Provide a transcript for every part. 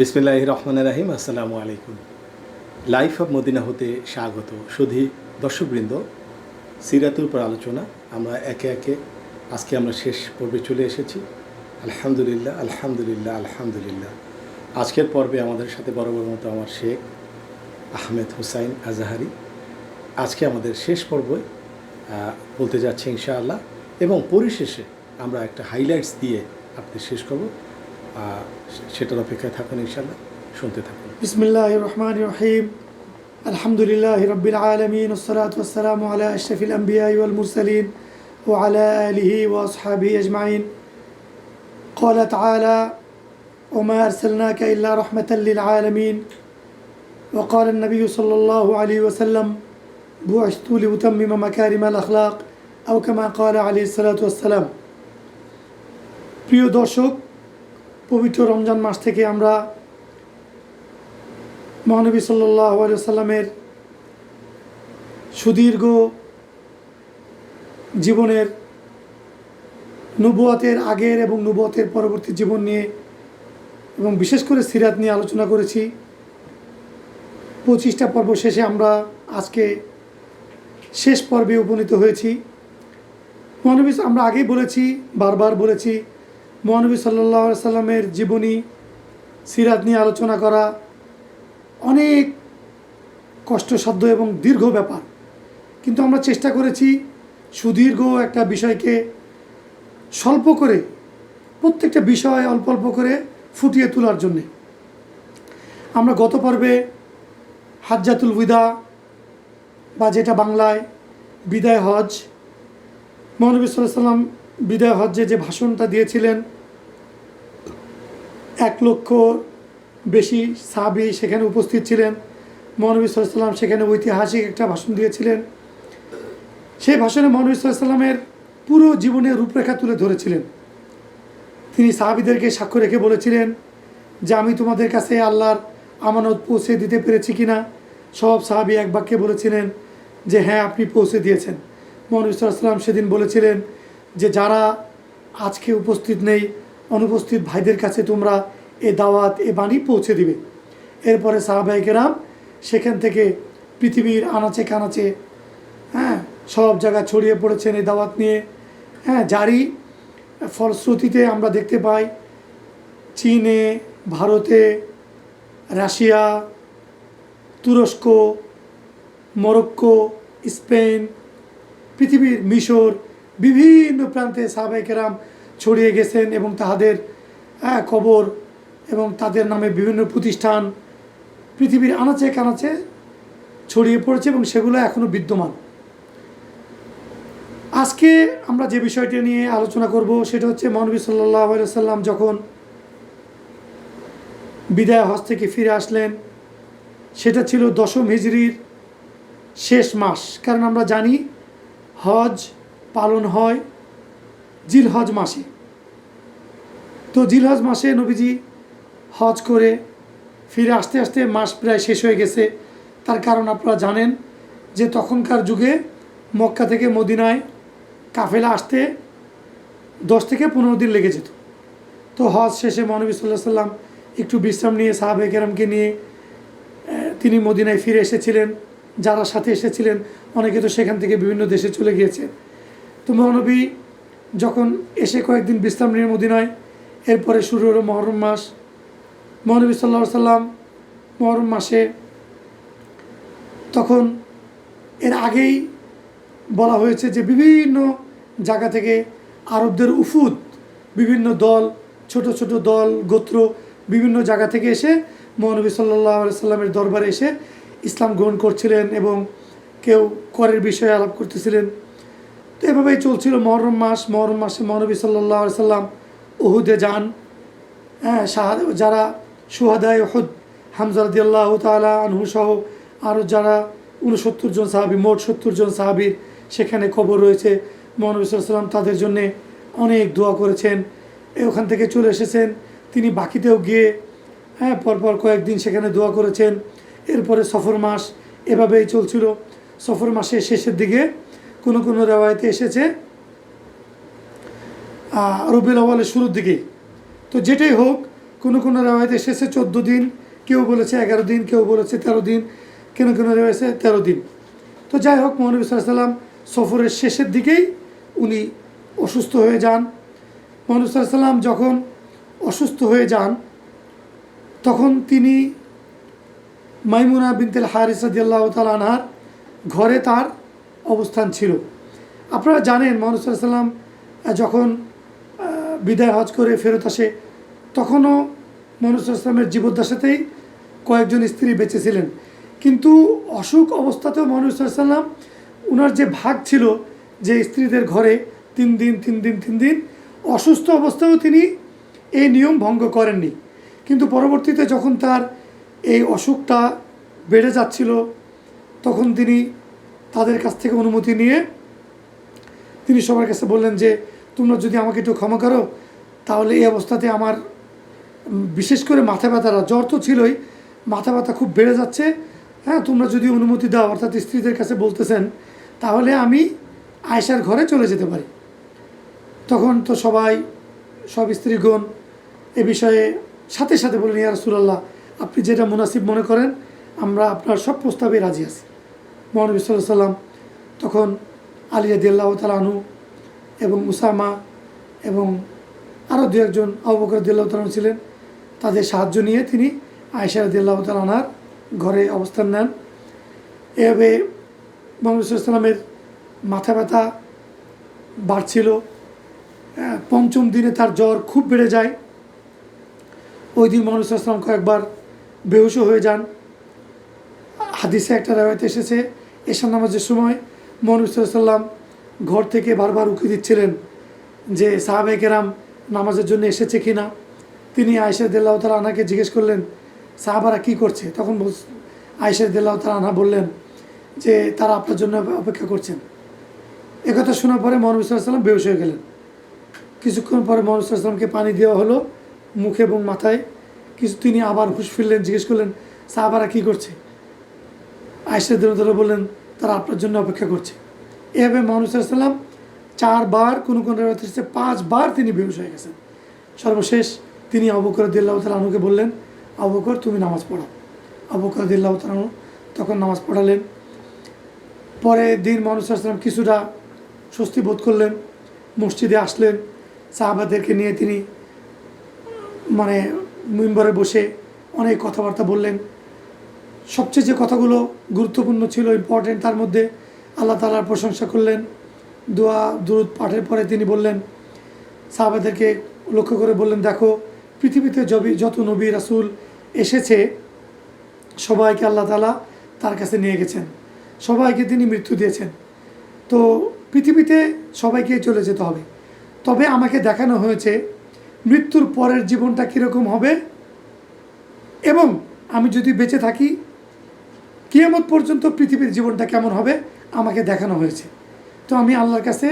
বিসমিল্লাহ রহমান রাহিম আসসালামু আলাইকুম লাইফ অফ মদিনা হতে স্বাগত। সুধী দর্শকবৃন্দ সিরাতের উপর আলোচনা, আমরা একে একে আজকে আমরা শেষ পর্বে চলে এসেছি। আলহামদুলিল্লাহ আলহামদুলিল্লাহ আলহামদুলিল্লাহ। আজকের পর্বে আমাদের সাথে বড় মতো আমার শেখ আহমেদ হুসাইন আজাহারি। আজকে আমাদের শেষ পর্বে বলতে যাচ্ছে ইনশাআল্লাহ। এবং পরিশেষে আমরা একটা হাইলাইটস দিয়ে আপনি শেষ করব। সেটার অপেক্ষায় থাকুন ইনশাআল্লাহ শুনতে থাকুন بسم الله الرحمن الرحيم الحمد لله رب العالمين والصلاة والسلام على أشرف الأنبياء والمرسلين وعلى آله وأصحابه أجمعين قال تعالى وما أرسلناك إلا رحمة للعالمين وقال النبي صلى الله عليه وسلم بعثت لأتمم مكارم الأخلاق أو كما قال عليه الصلاة والسلام প্রিয় দর্শক পবিত্র রমজান মাস থেকে আমরা মহানবী সাল্লাহ সাল্লামের সুদীর্ঘ জীবনের নবুয়াতের আগের এবং নবুয়াতের পরবর্তী জীবন নিয়ে এবং বিশেষ করে সিরাত নিয়ে আলোচনা করেছি। পঁচিশটা পর্ব শেষে আমরা আজকে শেষ পর্বে উপনীত হয়েছি। মহানবী আমরা আগেই বলেছি, বারবার বলেছি মহানবী সাল্লাহ সাল্লামের জীবনী, সিরাত নিয়ে আলোচনা করা অনেক কষ্টসাধ্য এবং দীর্ঘ ব্যাপার। কিন্তু আমরা চেষ্টা করেছি সুদীর্ঘ একটা বিষয়কে স্বল্প করে, প্রত্যেকটা বিষয় অল্প অল্প করে ফুটিয়ে তোলার জন্যে। আমরা গত পর্বে হাজ্জাতুল উইদা বা যেটা বাংলায় বিদায় হজ, মহানবী সাল্লাহ সাল্লাম বিদায় হজ্জে যে ভাষণটা দিয়েছিলেন এক লক্ষ বেশি সাবি সেখানে উপস্থিত ছিলেন। মহানবী সাল্লাম সেখানে ঐতিহাসিক একটা ভাষণ দিয়েছিলেন। সেই ভাষণে মহানবী সাল্লামের পুরো জীবনের রূপরেখা তুলে ধরেছিলেন। তিনি সাহাবিদেরকে সাক্ষ্য রেখে বলেছিলেন যে, আমি তোমাদের কাছে আল্লাহর আমানত পৌঁছে দিতে পেরেছি কিনা? সব সাহাবি এক বাক্যে বলেছিলেন যে হ্যাঁ আপনি পৌঁছে দিয়েছেন। মহানবী সাল্লাম সেদিন বলেছিলেন যে, যারা আজকে উপস্থিত নেই, অনুপস্থিত ভাইদের কাছে তোমরা এ দাওয়াত এ বাণী পৌঁছে দিবে। এরপরে সাহাবাহিকেরাম সেখান থেকে পৃথিবীর আনাচে কানাচে হ্যাঁ সব জায়গা ছড়িয়ে পড়েছেন এই দাওয়াত নিয়ে। হ্যাঁ যারই ফলশ্রুতিতে আমরা দেখতে পাই চীনে ভারতে রাশিয়া তুরস্ক মরক্কো স্পেন পৃথিবীর মিশর বিভিন্ন প্রান্তে সাহাবাহিকেরাম ছড়িয়ে গেছেন এবং তাহাদের হ্যাঁ, কবর এবং তাদের নামে বিভিন্ন প্রতিষ্ঠান পৃথিবীর আনাচে কানাচে ছড়িয়ে পড়েছে এবং সেগুলো এখনও বিদ্যমান। আজকে আমরা যে বিষয়টি নিয়ে আলোচনা করব সেটা হচ্ছে মহানবী সাল্লাহ সাল্লাম যখন বিদায় হজ থেকে ফিরে আসলেন, সেটা ছিল দশম হিজড়ির শেষ মাস। কারণ আমরা জানি হজ পালন হয় জিলহজ মাসে। তো জিলহজ মাসে নবীজি হজ করে ফিরে আসতে আসতে মাস প্রায় শেষ হয়ে গেছে। তার কারণ আপনারা জানেন যে তখনকার যুগে মক্কা থেকে মদিনায় কাফেলা আসতে দশ থেকে পনেরো দিন লেগে যেত। তো হজ শেষে মহানবী সাল্লাহ সাল্লাম একটু বিশ্রাম নিয়ে সাহাবে কেরামকে নিয়ে তিনি মদিনায় ফিরে এসেছিলেন, যারা সাথে এসেছিলেন, অনেকে তো সেখান থেকে বিভিন্ন দেশে চলে গিয়েছে। তো মহানবী যখন এসে কয়েকদিন বিশ্রাম নিয়ে মদিনায়, এরপরে শুরু হলো মহরম মাস। মহানবী সাল্লাহ সাল্লাম মহরম মাসে তখন এর আগেই বলা হয়েছে যে বিভিন্ন জায়গা থেকে আরবদের উফুদ বিভিন্ন দল, ছোট ছোট দল, গোত্র বিভিন্ন জায়গা থেকে এসে মহানবী সাল্লাহ সাল্লামের দরবারে এসে ইসলাম গ্রহণ করছিলেন এবং কেউ করের বিষয়ে আলাপ করতেছিলেন। তো এভাবেই চলছিল মহরম মাস। মহরম মাসে মহানবী সাল্লাহ সাল্লাম ওহুদে যান। হ্যাঁ যারা সুহাদায় ওহুদ হামজারদিয়াল্লাহ তালা আনহু সহ আরও যারা উনসত্তর জন সাহাবি, মোট সত্তর জন সাহাবির সেখানে খবর রয়েছে। মহানবী তাদের জন্যে অনেক দোয়া করেছেন। ওখান থেকে চলে এসেছেন। তিনি বাকিতেও গিয়ে হ্যাঁ পরপর কয়েকদিন সেখানে দোয়া করেছেন। এরপরে সফর মাস এভাবেই চলছিল। সফর মাসের শেষের দিকে কোনো কোনো রেওয়ায়তে এসেছে। রবিউল আওয়ালের শুরুর দিকেই তো যেটাই হোক কোনো কোনো রেওয়ায়তে এসেছে চোদ্দ দিন, কেউ বলেছে এগারো দিন, কেউ বলেছে তেরো দিন, কেন কেন রয়েছে তেরো দিন। তো যাই হোক মহানবী সাল্লাম সফরের শেষের দিকেই উনি অসুস্থ হয়ে যান। মহানবী সাল্লাম যখন অসুস্থ হয়ে যান, তখন তিনি মাইমুনা বিনতেল হারিস রাদিয়াল্লাহু তাআলা আনহার ঘরে তার অবস্থান ছিল। আপনারা জানেন, মোহাম্মদ সাল্লাম যখন বিদায় হজ করে ফেরত আসে। তখনও মোহাম্মদ সাল্লামের জীবদ্দশাতেই কয়েকজন স্ত্রী বেঁচে ছিলেন। কিন্তু অসুখ অবস্থাতেও মোহাম্মদ সাল্লাম ওনার যে ভাগ ছিল যে স্ত্রীদের ঘরে তিন দিন তিন দিন তিন দিন, অসুস্থ অবস্থায়ও তিনি এই নিয়ম ভঙ্গ করেননি। কিন্তু পরবর্তীতে যখন তার এই অসুখটা বেড়ে যাচ্ছিল, তখন তিনি তাদের কাছ থেকে অনুমতি নিয়ে তিনি সবার কাছে বললেন যে, তোমরা যদি আমাকে একটু ক্ষমা করো, তাহলে এই অবস্থাতে আমার বিশেষ করে মাথা ব্যথাটা, জ্বর তো ছিলই, মাথা ব্যথা খুব বেড়ে যাচ্ছে। হ্যাঁ তোমরা যদি অনুমতি দাও, অর্থাৎ স্ত্রীদের কাছে বলতেছেন, তাহলে আমি আয়সার ঘরে চলে যেতে পারি। তখন তো সবাই, সব স্ত্রীগণ এ বিষয়ে সাথে সাথে বললেন, ইয়া রাসূলুল্লাহ, আপনি যেটা মুনাসিব মনে করেন, আমরা আপনার সব প্রস্তাবে রাজি আছি। মহানবী সাল্লাহ সাল্লাম তখন আলী দিল্লাহ তালানু এবং উসামা এবং আরও দু একজন আবুবকর দিল্লাহ তালানু ছিলেন। তাদের সাহায্য নিয়ে তিনি আয়সা দিল্লাহ তালানার ঘরে অবস্থান নেন। এভাবে মোহাম্মদ সাল্লামের মাথা ব্যথা বাড়ছিল। পঞ্চম দিনে তার জ্বর খুব বেড়ে যায়। ওই দিন মোহাম্মদ সাল্লাম কয়েকবার বেহুশ হয়ে যান। হাদিসে একটা রেওয়ায়ত এসেছে, এশার নামাজের সময় মোহাম্মদ সাল্লাম ঘর থেকে বারবার উকি দিচ্ছিলেন যে সাহাবে কেরাম নামাজের জন্য এসেছে কি না তিনি আয়সা দিল্লাহ তালা আনাকে জিজ্ঞেস করলেন, সাহাবারা কি করছে? তখন আয়সা দিল্লাহ তালা আনা বললেন যে, তারা আপনার জন্য অপেক্ষা করছেন। একথা শোনার পরে মোহাম্মদ সাল্লাম বেহুশ হয়ে গেলেন। কিছুক্ষণ পরে মোহাম্মদ সাল্লামকে পানি দেওয়া হলো মুখে এবং মাথায়। কিছু তিনি আবার হুশ ফিরলেন, জিজ্ঞেস করলেন, সাহাবারা কি করছে? আয়সা দিল্লাহ বললেন, তারা আপনার জন্য অপেক্ষা করছে। এভাবে মোহাম্মদ সাল্লাম চারবার, কোনো কোনো পাঁচবার তিনি বেহুশ হয়ে গেছেন। সর্বশেষ তিনি আবুকর দিল্লাহ তালানুকে বললেন আবুকর তুমি নামাজ পড়াও আবুকর দিল্লাহ তালানু তখন নামাজ পড়ালেন। পরে দিন মানুষ সাল্লাম কিছুটা স্বস্তি বোধ করলেন, মসজিদে আসলেন। সাহাবাদেরকে নিয়ে তিনি মানে মেম্বারে বসে অনেক কথাবার্তা বললেন। সবচেয়ে যে কথাগুলো গুরুত্বপূর্ণ ছিল ইম্পর্টেন্ট তার মধ্যে আল্লাহ তালার প্রশংসা করলেন। দোয়া, দুরুদ পাঠের পরে তিনি বললেন, সাহাবাদেরকে লক্ষ্য করে বললেন, দেখো পৃথিবীতে জবি যত নবী, রাসুল এসেছে, সবাইকে আল্লাহ তালা তার কাছে নিয়ে গেছেন। সবাইকে তিনি মৃত্যু দিয়েছেন। তো পৃথিবীতে সবাইকে চলে যেতে হবে। তবে আমাকে দেখানো হয়েছে মৃত্যুর পরের জীবনটা কীরকম হবে এবং আমি যদি বেঁচে থাকি, কিয়ামত পর্যন্ত পৃথিবীর জীবনটা কেমন হবে আমাকে দেখানো হয়েছে। তো আমি আল্লাহর কাছে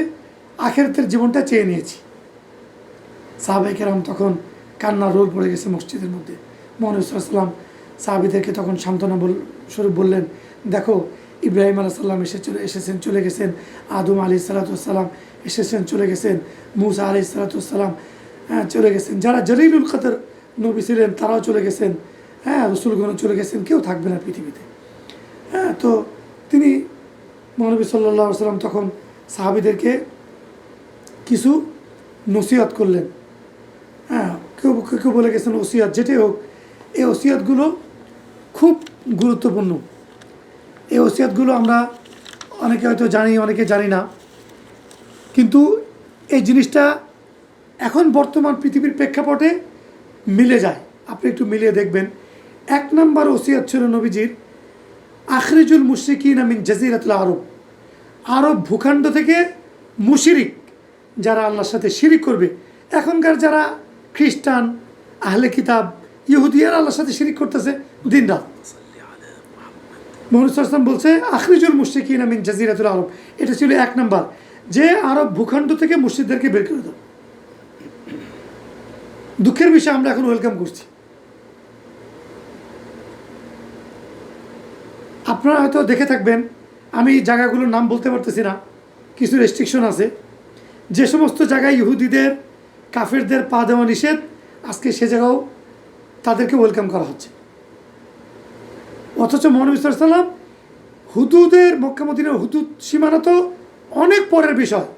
আখেরাতের জীবনটা চেয়ে নিয়েছি। সাহাবাইকেরাম তখন কান্নার রোল পড়ে গেছে মসজিদের মধ্যে। মোহাম্মদাল্লাম সাহাবিদেরকে তখন সান্ত্বনা বল, স্বরূপ বললেন, দেখো, ইব্রাহিম আলাহ সাল্লাম এসে চলে, এসেছেন, চলে গেছেন, আদম আলি সালাতাম এসেছেন, চলে গেছেন, মুসা আলি সালাতাম হ্যাঁ চলে গেছেন, যারা জলিলুল কাদের নবী ছিলেন তারাও চলে গেছেন হ্যাঁ রসুলগণ চলে গেছেন, কেউ থাকবে না পৃথিবীতে। হ্যাঁ তো তিনি মহানবী সাল্লাহ সাল্লাম তখন সাহাবিদেরকে কিছু নসিহত করলেন। কেউ বলে গেছেন ওসিয়াত, যেটাই হোক, এই ওসিয়াতগুলো খুব গুরুত্বপূর্ণ। এই ওসিয়াতগুলো আমরা অনেকে হয়তো জানি, অনেকে জানি না। কিন্তু এই জিনিসটা এখন বর্তমান পৃথিবীর প্রেক্ষাপটে মিলে যায়। আপনি একটু মিলিয়ে দেখবেন। এক নম্বর ওসিয়াত ছিল নবীজির, আখরিজুল মুশরিকিন আমিন জাজিরাতুল আরব। আরব ভূখণ্ড থেকে মুশিরিক যারা আল্লাহর সাথে শিরিক করবে। এখনকার যারা খ্রিস্টান আহলে কিতাব, ইহুদিয়ার আল্লাহর সাথে শিরিক করতেছে দিন রাত। মোহাম্মদ সাল্লাম বলছে, আখরিজুল মুশরিকিন আমিন জাজিরাতুল আরব। এটা ছিল এক নম্বর। যে আরব ভূখণ্ড থেকে মুসজিদদেরকে বের করে দাও। দুঃখের বিষয়, আমরা এখন ওয়েলকাম করছি। আপনারা হয়তো দেখে থাকবেন, আমি জায়গাগুলোর নাম বলতে পারতেছি না, কিছু রেস্ট্রিকশন আছে। যে সমস্ত জায়গায় ইহুদিদের, কাফেরদের পা দেওয়া নিষেধ সে জায়গাও তাদেরকে ওয়েলকাম করা হচ্ছে। অথচ মহানবী সাল্লাম হুদুদের মক্কামদিনের হুদুদ সীমানা তো অনেক পরের বিষয়।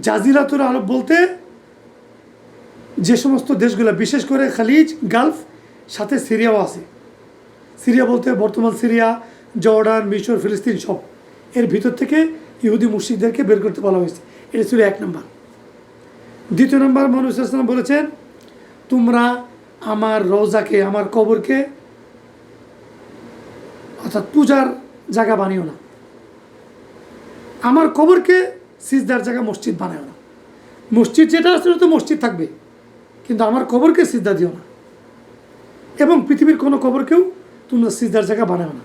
জাজিরাতুর আরব বলতে যে সমস্ত দেশগুলো, বিশেষ করে খালিজ, গালফ, সাথে সিরিয়াও আছে। সিরিয়া বলতে বর্তমান সিরিয়া, জর্ডান, মিশর, ফিলিস্তিন সব। এর ভিতর থেকে ইহুদি মুসিদদেরকে বের করতে বলা হয়েছে। এটা ছিল এক নম্বর। দ্বিতীয় নম্বর মানুষ বলেছেন তোমরা আমার রোজাকে আমার কবরকে অর্থাৎ পূজার জায়গা বানিও না। আমার কবরকে সিজদার জায়গা মসজিদ বানায় না। মসজিদ যেটা আছে তো মসজিদ থাকবে, কিন্তু আমার কবরকে সিজদা দিও না। এবং পৃথিবীর কোনো কবরকেও তোমরা সিজদার জায়গা বানাও না।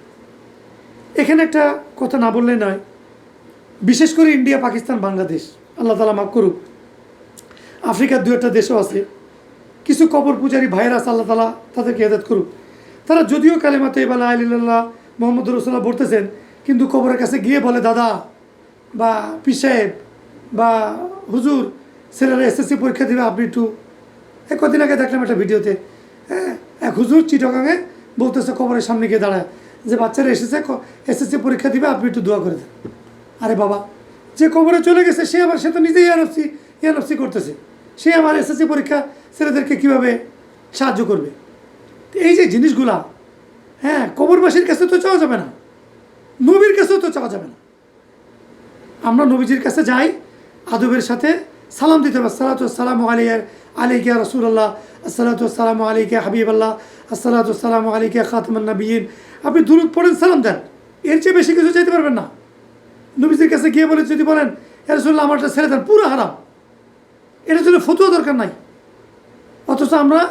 এখানে একটা কথা না বললে নয়, বিশেষ করে ইন্ডিয়া, পাকিস্তান, বাংলাদেশ, আল্লাহ তালা মাফ করুক, আফ্রিকার দু একটা দেশও আছে কিছু কবর পূজারী ভাইয়ের আছে, আল্লাহ তালা তাদেরকে হেদাত করুক। তারা যদিও কালেমা তৈবালা আলিল্লাহ মোহাম্মদ রসুল্লাহ বলতেছেন, কিন্তু কবরের কাছে গিয়ে বলে, দাদা বা পি সাহেব বা হুজুর, ছেলেরা এসএসসি পরীক্ষা দেবে, আপনি একটু এই কদিন আগে দেখলাম একটা ভিডিওতে হ্যাঁ এক হুজুর চিটগাঙে বলতেছে কবরের সামনে গিয়ে দাঁড়ায়, যে বাচ্চারা এসেছে এসএসসি পরীক্ষা দিবে, আপনি একটু দোয়া করে দেন। আরে বাবা, যে কবরে চলে গেছে, সে আবার, সে তো নিজেই ইয়ানফসি ইয়ানফসি করতেছে। সে আমার এসএসসি পরীক্ষা ছেলেদেরকে কীভাবে সাহায্য করবে? এই যে জিনিসগুলা হ্যাঁ কবরবাসীর কাছে তো চাওয়া যাবে না, নবীর কাছেও তো চাওয়া যাবে না। আমরা নবীজির কাছে যাই, আদবের সাথে সালাম দিতে হবে। সালাতু সালাম আলিয়া আলিকা রসুল্লাহ আসসালাতু সালাম হাবিব আল্লাহ আসসালাতু সালাম আলিকা খাতমান নবীন আপনি দূরত পড়েন, সালাম দেন। এর চেয়ে বেশি কিছু চাইতে পারবেন না। নবীজির কাছে গিয়ে বলে যদি বলেন, এ রসুল্লাহ আমারটা ছেড়ে দেন, পুরো হারাম। এটা জন্য ফতুয়া দরকার নাই। অথচ আমরা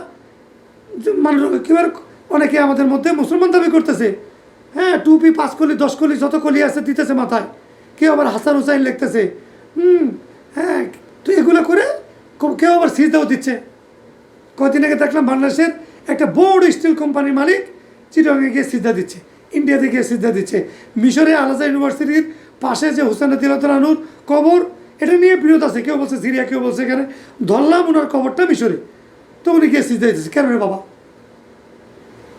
যে- মানে কিবার অনেকে আমাদের মধ্যে মুসলমান দাবি করতেছে হ্যাঁ টুপি পাঁচ কলি, দশ কলি, যত কলি আছে দিতেছে মাথায়। কেউ আবার হাসান হুসাইন লিখতেছে, হুম হ্যাঁ তো এগুলো করে কেউ আবার সিজদাও দিচ্ছে। কদিন আগে দেখলাম বাংলাদেশের একটা বড় স্টিল কোম্পানির মালিক চিটংয়ে গিয়ে সিদ্ধা দিচ্ছে ইন্ডিয়াতে গিয়ে সিদ্ধা দিচ্ছে। মিশরে আলাদা ইউনিভার্সিটির পাশে যে হুসেন দিলাতুর কবর এটা নিয়ে বিরোধ আছে। কেউ বলছে সিরিয়া কেউ বলছে এখানে। ধরলাম ওনার কবরটা মিশরে। তো উনি গিয়ে সিদ্ধা দিচ্ছে কেন রে বাবা?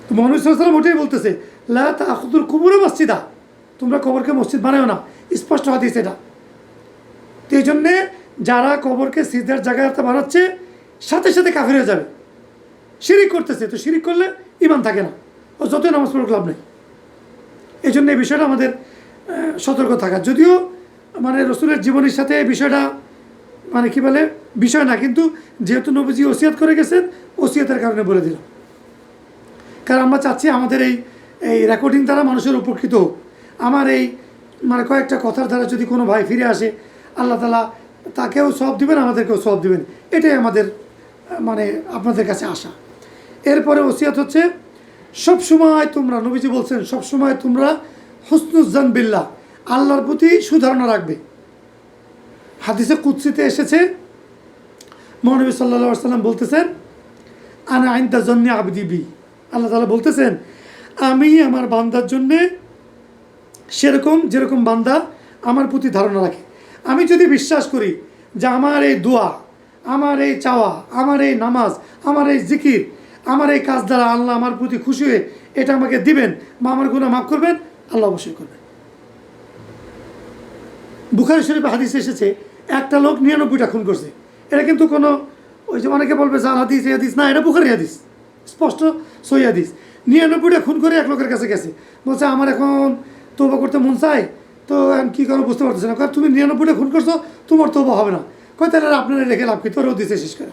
তো মোহাম্মদ সাল্লাম ওটাই বলতেছে, লা তাখুদুল কুবুরে মসজিদা। তোমরা কবরকে মসজিদ বানাও না। স্পষ্ট হাদিস এটা। তো এই জন্যে যারা কবরকে সিদ্ধার জায়গাতে বানাচ্ছে, সাথে সাথে কাফের হয়ে যাবে। শিরিক করতেছে। তো শিরিক করলে ইমান থাকে না। ও যতই নামাজ পড়ুক লাভ নেই। এই জন্য এই বিষয়টা আমাদের সতর্ক থাকা। যদিও মানে রসুলের জীবনের সাথে এই বিষয়টা মানে কি বলে, বিষয় না, কিন্তু যেহেতু নবীজি ওসিয়াত করে গেছেন, ওসিয়াতের কারণে বলে দিলাম। কারণ আমরা চাচ্ছি আমাদের এই এই রেকর্ডিং দ্বারা মানুষের উপকৃত হোক। আমার এই মানে কয়েকটা কথার দ্বারা যদি কোনো ভাই ফিরে আসে, আল্লাহ তালা তাকেও সব দিবেন, আমাদেরকেও সব দিবেন। এটাই আমাদের মানে আপনাদের কাছে আশা। এরপরে ওসিয়াত হচ্ছে সব সময় তোমরা, নবীজি বলছেন সব সময় তোমরা হুসনুজ্জান বিল্লাহ। আল্লাহর প্রতি সুধারণা রাখবে। হাদিসে কুৎসিতে এসেছে, মহানবী সাল্লা সাল্লাম বলতেছেন, আনা আইনতা জন্যে আবদি বি। আল্লাহ তালা বলতেছেন, আমি আমার বান্দার জন্যে সেরকম, যেরকম বান্দা আমার প্রতি ধারণা রাখে। আমি যদি বিশ্বাস করি যে আমার এই দোয়া, আমার এই চাওয়া, আমার এই নামাজ, আমার এই জিকির, আমার এই কাজ দ্বারা আল্লাহ আমার প্রতি খুশি হয়ে এটা আমাকে দিবেন, বা আমার গুণা মাফ করবেন, আল্লাহ অবশ্যই করবেন। বুখারি শরীফে হাদিস এসেছে, একটা লোক নিরানব্বইটা খুন করছে। এটা কিন্তু কোনো, ওই যে অনেকে বলবে জাল হাদিস, এই হাদিস, না, এটা বুখারি হাদিস। স্পষ্ট সই হাদিস। নিরানব্বইটা খুন করে এক লোকের কাছে গেছে। বলছে, আমার এখন তোবা করতে মন চায়, তো আমি কী করো বুঝতে পারতেছি না। তুমি নিরানব্বইটা খুন করছ, তোমার তোবা হবে না। কয়, তাহলে আপনারা রেখে লাভ কি? তোরও দিছে শেষ করে।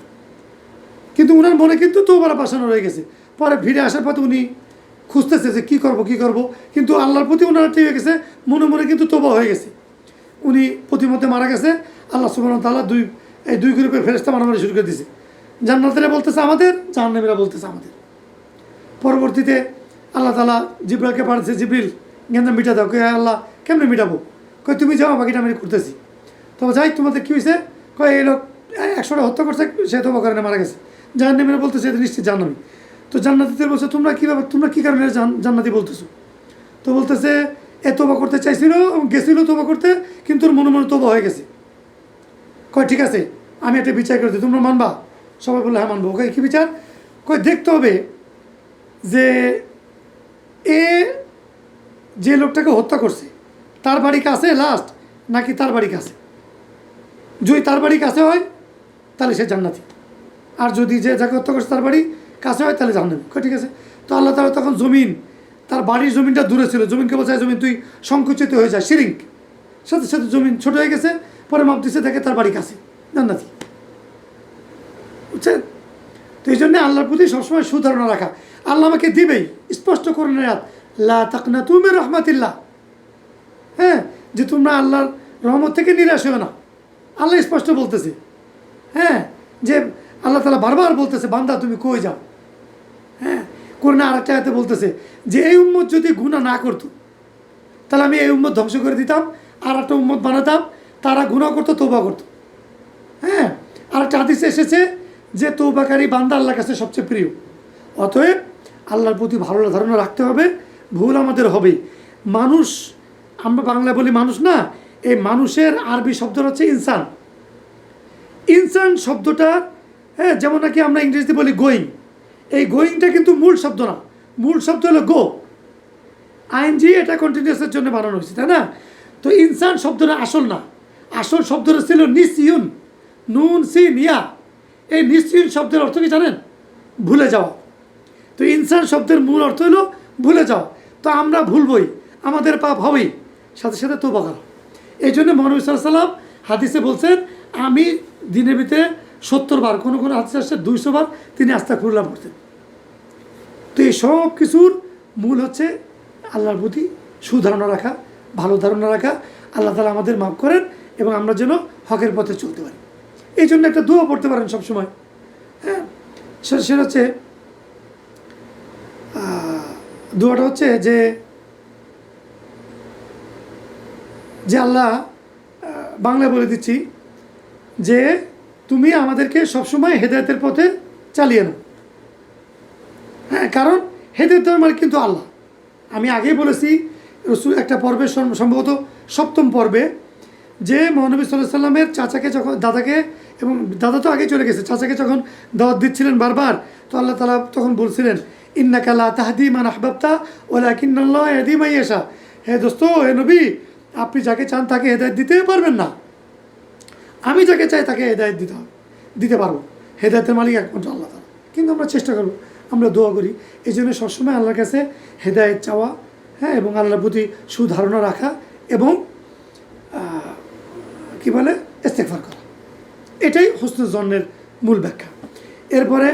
কিন্তু ওনার মনে কিন্তু তোবার পাশানো রয়ে গেছে। পরে ফিরে আসার পথে উনি খুঁজতেছে যে কী করব কী করব। কিন্তু আল্লাহর প্রতি ওনার ঠিক হয়ে গেছে, মনে মনে কিন্তু তোবা হয়ে গেছে। উনি প্রতিমধ্যে মারা গেছে। আল্লাহ সুবাহ তাল্লাহ দুই, এই দুই গ্রুপের ফেরেস্তা মারামারি শুরু করে দিয়েছে। জান্নাতেরা বলতেছে আমাদের, জাহান্নামীরা বলতেছে আমাদের। পরবর্তীতে আল্লাহ তালা জিব্রালকে পাঠাচ্ছে জিব্রিল গেন্দা মিটা দাও। কে আল্লাহ, কেমনে মিটাবো? কই তুমি যাও বাকিটা আমি করতেছি। তবে যাই, তোমাদের কী হয়েছে কয়, এই লোক একশোটা হত্যা করছে, সে তো কারণে মারা গেছে। জাহান্নামীরা বলতেছে, এটা নিশ্চিত জাহান্নামী। তো জান্নাতিদের বলছে, তোমরা কীভাবে, তোমরা কী কারণে জান- জান্নাতি বলতেছো? তো বলতেছে এ তোবা করতে চাইছিল, গেছিল তোবা করতে, কিন্তু ওর মনে মনে তোবা হয়ে গেছে। কয়, ঠিক আছে, আমি একটা বিচার করে দিই, তোমরা মানবা? সবাই বলল হ্যাঁ মানবো। ওকে কী বিচার? কয়, দেখতে হবে যে এ যে লোকটাকে হত্যা করছে, তার বাড়ি কাছে লাস্ট নাকি তার বাড়ি কাছে? যদি তার বাড়ি কাছে হয়, তাহলে সে জান্নাতি। আর যদি যে যাকে হত্যা করছে তার বাড়ি কাছে হয়, তাহলে কয়, ঠিক আছে। তো আল্লাহ তালা তখন জমিন তার বাড়ির জমিনটা দূরে ছিল। জমিনকে বলছে, "এই জমিন তুই সংকুচিত হয়ে যায় শিরিঙ্ক সাথে সাথে জমিন ছোট হয়ে গেছে, পরে মাপ দিচ্ছে দেখে তার বাড়ি কাছে, জান্নাতি। বুঝছেন? তো এই জন্যে আল্লাহর প্রতি সবসময় সুধারণা রাখা। আল্লাহ আমাকে দিবেই, স্পষ্ট করে রাত। লা তাকনা তুমি রহমাতিল্লাহ। হ্যাঁ যে তোমরা আল্লাহর রহমত থেকে নিরাশ হও না। আল্লাহ স্পষ্ট বলতেছে। হ্যাঁ যে আল্লাহ তালা বারবার বলতেছে, বান্দা, তুমি কই যাও? হ্যাঁ করোনা আরেকটা আয়াতে বলতেছে যে, এই উম্মত যদি গুণা না করতো, তাহলে আমি এই উম্মত ধ্বংস করে দিতাম আর একটা উম্মত বানাতাম, তারা গুণা করতো তোবা করতো। হ্যাঁ আর একটা হাদিসে এসেছে যে তৌবাকারী বান্দা আল্লাহর কাছে সবচেয়ে প্রিয়। অতএব আল্লাহর প্রতি ভালো ধারণা রাখতে হবে, ভুল আমাদের হবেই মানুষ, আমরা বাংলা বলি মানুষ না, এই মানুষের আরবি শব্দ হচ্ছে ইনসান। ইনসান শব্দটা হ্যাঁ যেমন নাকি আমরা ইংরেজিতে বলি গোয়িং। এই গোয়িংটা কিন্তু মূল শব্দ না। মূল শব্দ হলো গো। আইনজি এটা কন্টিনিউসের জন্য বানানো হয়েছে, তাই না? তো ইনসান শব্দটা আসল না। আসল শব্দটা ছিল নিসিউন। নুন, সিন, ইয়া। এই নিসিউন শব্দের অর্থ কি জানেন? ভুলে যাওয়া। তো ইনসান শব্দের মূল অর্থ হলো ভুলে যাওয়া। তো আমরা ভুলবই, আমাদের পাপ হবেই। সাথে সাথে তো বাগাল এই জন্য মহানবী সাল্লাম হাদিসে বলছেন, আমি দিনের ভিতরে সত্তর বার, কোনো কোনো হাদিসে আসছে দুইশো বার তিনি আস্থা খুল্লা পড়তেন। তো এই সব কিছুর মূল হচ্ছে আল্লাহর প্রতি সুধারণা রাখা, ভালো ধারণা রাখা। আল্লাহ তালা আমাদের মাফ করেন এবং আমরা যেন হকের পথে চলতে পারি। এই জন্য একটা দোয়া পড়তে পারেন সবসময়। হ্যাঁ? সেটা হচ্ছে দোয়াটা হচ্ছে যে যে আল্লাহ বাংলায় বলে দিচ্ছি যে তুমি আমাদেরকে সবসময় হেদায়তের পথে চালিয়ে নাও। হ্যাঁ কারণ হেদায়ত মানে কিন্তু আল্লাহ। আমি আগেই বলেছি, রসুল একটা পর্বে সম্ভবত সপ্তম পর্বে, যে মহানবী সাল্লাহ সাল্লামের চাচাকে যখন, দাদাকে এবং দাদা তো আগে চলে গেছে, চাচাকে যখন দাওয়াত দিচ্ছিলেন বারবার, তো আল্লাহ তালা তখন বলছিলেন ইন্নাকাল্লা তাহাদি মান আহবাবতা ওলা কিন্নাল্লাহ এদি মাইয়াশা হে দোস্ত, হে নবী, আপনি যাকে চান তাকে হেদায়ত দিতে পারবেন না। আমি যাকে চাই তাকে হেদায়ত দিতে হবে, দিতে পারব। হেদায়তের মালিক একমাত্র আল্লাহ তালা কিন্তু আমরা চেষ্টা করব, আমরা দোয়া করি। এই জন্য সবসময় আল্লাহর কাছে হেদায়ত চাওয়া হ্যাঁ এবং আল্লাহর প্রতি সুধারণা রাখা এবং কি বলে ইস্তেকফার করা। এটাই হুসন জন্মের মূল ব্যাখ্যা। এরপরে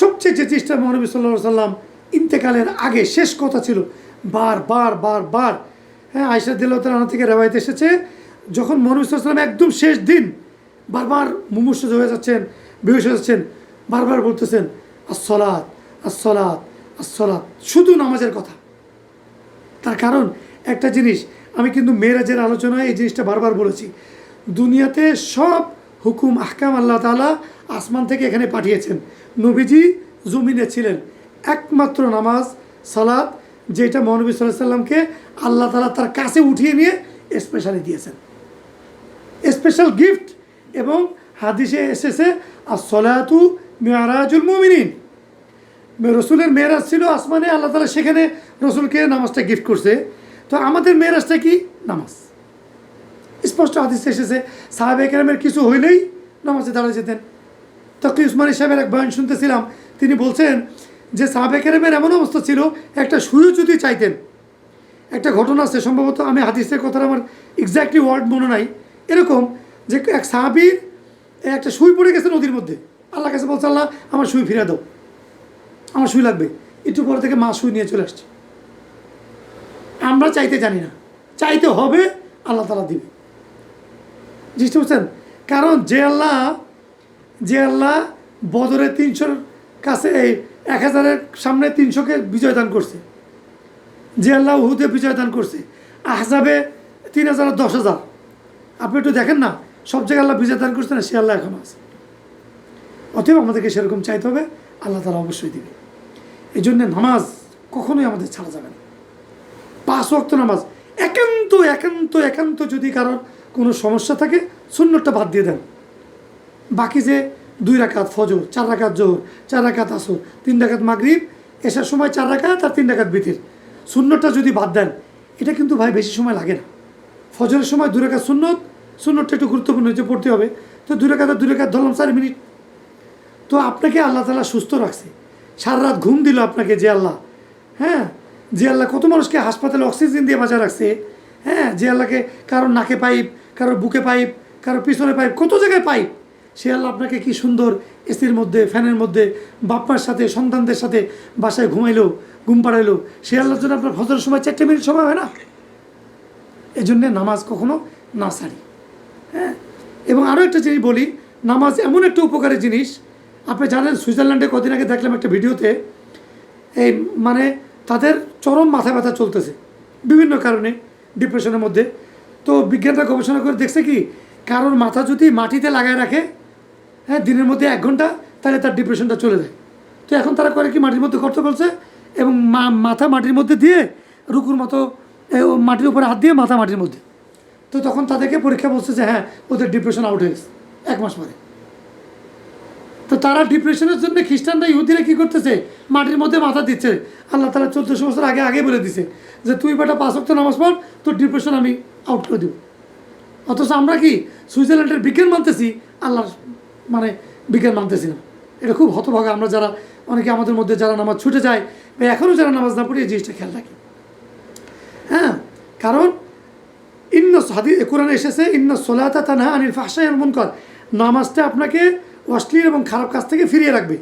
সবচেয়ে যে চেষ্টা মহানবী সাল্লাহ সাল্লাম ইন্তেকালের আগে শেষ কথা ছিল বার বার বার বার হ্যাঁ আয়সা দিল্লাহ থেকে রেওয়ায়ত এসেছে যখন সাল্লাহ একদম শেষ দিন বারবার মুমূর্ষ হয়ে যাচ্ছেন, বেহুশ হয়ে যাচ্ছেন, বারবার বলতেছেন আসলাত আসলাত আসলাত শুধু নামাজের কথা। তার কারণ একটা জিনিস, আমি কিন্তু মেয়েরাজের আলোচনায় এই জিনিসটা বারবার বলেছি। দুনিয়াতে সব হুকুম, আহকাম আল্লাহ তাআলা আসমান থেকে এখানে পাঠিয়েছেন। নবীজি জমিনে ছিলেন। একমাত্র নামাজ, সালাত, যেটা মহানবী সাল্লাহ সাল্লামকে আল্লাহ তাআলা তার কাছে উঠিয়ে নিয়ে স্পেশালি দিয়েছেন। স্পেশাল গিফট এবং হাদিসে এসেছে আর সলাতু মেয়ারাজুল মুমিনিন রসুলের মেয়েরাজ ছিল আসমানে, আল্লাহ তালা সেখানে রসুলকে নামাজটা গিফট করছে। তো আমাদের মেয়েরাজটা কি? নামাজ। স্পষ্ট হাদিস এসেছে সাহাবে কেরামের কিছু হইলেই নামাজে দাঁড়িয়ে যেতেন। তকি উসমানী সাহেবের এক বয়ান শুনতেছিলাম, তিনি বলছেন যে সাহাবে কেরামের এমন অবস্থা ছিল, একটা সুইও যদি চাইতেন। একটা ঘটনা আছে, সম্ভবত আমি হাদিসের কথাটা আমার এক্স্যাক্টলি ওয়ার্ড মনে নাই। এরকম যে এক সাহাবির একটা সুই পড়ে গেছে নদীর মধ্যে। আল্লাহ কাছে বলছে, আল্লাহ, আমার সুই ফিরে দাও। আমার সুই লাগবে। একটু পরে থেকে মা সুই নিয়ে চলে আসছে। আমরা চাইতে জানি না। চাইতে হবে আল্লাহ তালা দিবে। বুঝতে পারছেন? কারণ যে আল্লাহ যে আল্লাহ বদরে তিনশোর কাছে এই এক হাজারের সামনে তিনশোকে বিজয় দান করছে। যে আল্লাহ উহুদে বিজয় দান করছে। আহজাবে তিন হাজার দশ হাজার। আপনি একটু দেখেন না, সব জায়গায় আল্লাহ বিজয় দান করছে না সে আল্লাহ এখন আছে। অতএব আমাদেরকে সেরকম চাইতে হবে, আল্লাহ তালা অবশ্যই দিবে। এই জন্য নামাজ কখনোই আমাদের ছাড়া যাবে না। পাঁচ ওয়াক্ত নামাজ, একান্ত একান্ত একান্ত যদি কারোর কোনো সমস্যা থাকে, সুন্নতটা বাদ দিয়ে দেন। বাকি যে দুই রাকাত ফজর, চার রাকাত জোহর, চার রাকাত আসর, তিন রাকাত মাগরিব, এসার সময় চার রাখাত আর তিন রাখাত বিতির। শূন্যটা যদি বাদ দেন, এটা কিন্তু ভাই বেশি সময় লাগে না। ফজরের সময় দু রেখা সুন্নত, সুন্নতটা একটু গুরুত্বপূর্ণ যে পড়তে হবে। তো দু রেখা দু রেখা ধরলাম চার মিনিট। তো আপনাকে আল্লাহ তালা সুস্থ রাখছে। সারা রাত ঘুম দিল আপনাকে যে আল্লাহ হ্যাঁ? যে আল্লাহ কত মানুষকে হাসপাতালে অক্সিজেন দিয়ে বাঁচা রাখছে হ্যাঁ? যে আল্লাহকে কারোর নাকে পাইপ, কারোর বুকে পাইপ, কারোর পিছনে পাইপ, কত জায়গায় পাইপ, সে আল্লাহ আপনাকে কি সুন্দর এসির মধ্যে, ফ্যানের মধ্যে বাপ্পার সাথে, সন্তানদের সাথে বাসায় ঘুমাইলো, ঘুম পাড়াইলো, সে আল্লাহর জন্য আপনার ফজরের সময় চারটে মিনিট সময় হয় না? এই জন্যে নামাজ কখনো না ছাড়ি হ্যাঁ? এবং আরও একটা জিনিস বলি, নামাজ এমন একটা উপকারী জিনিস। আপনি জানেন, সুইজারল্যান্ডে কদিন আগে দেখলাম একটা ভিডিওতে, এই মানে তাদের চরম মাথা ব্যথা চলতেছে, বিভিন্ন কারণে ডিপ্রেশনের মধ্যে। তো বিজ্ঞানরা গবেষণা করে দেখছে কি, কারোর মাথা যদি মাটিতে লাগায় রাখে হ্যাঁ দিনের মধ্যে এক ঘণ্টা, তাহলে তার ডিপ্রেশনটা চলে যায়। তো এখন তারা করে কি, মাটির মধ্যে গর্ত করছে এবং মাথা মাটির মধ্যে দিয়ে রুকুর মতো মাটির উপরে হাত দিয়ে মাথা মাটির মধ্যে। তো তখন তাদেরকে পরীক্ষা বলছে যে হ্যাঁ ওদের ডিপ্রেশন আউট হয়ে গেছে, এক মাস পরে। তো তারা ডিপ্রেশনের জন্য খ্রিস্টানরা, ইহুদিরা কী করতেছে? মাটির মধ্যে মাথা দিচ্ছে। আল্লাহ তালা চোদ্দোশো বছর আগে আগে বলে দিছে যে, তুই বেটা পাঁচ অক্ট নামাজ পড়, তোর ডিপ্রেশন আমি আউট করে দেবো। অথচ আমরা কি সুইজারল্যান্ডের বিজ্ঞান মানতেছি? আল্লাহর মানে বিজ্ঞান মানতেছি না। এটা খুব হতভাগা। আমরা যারা, অনেকে আমাদের মধ্যে যারা নামাজ ছুটে যায়, বা এখনও যারা নামাজ না পড়ি, এই জিনিসটা খেয়াল রাখি। হ্যাঁ কারণ ইন্ন হাদি কোরআনে এসেছে, ইন্ন সোলাতা তানহা আনিল ফাহসাই মুনকর। নামাজটা আপনাকে অশ্লীল এবং খারাপ কাজ থেকে ফিরিয়ে রাখবে।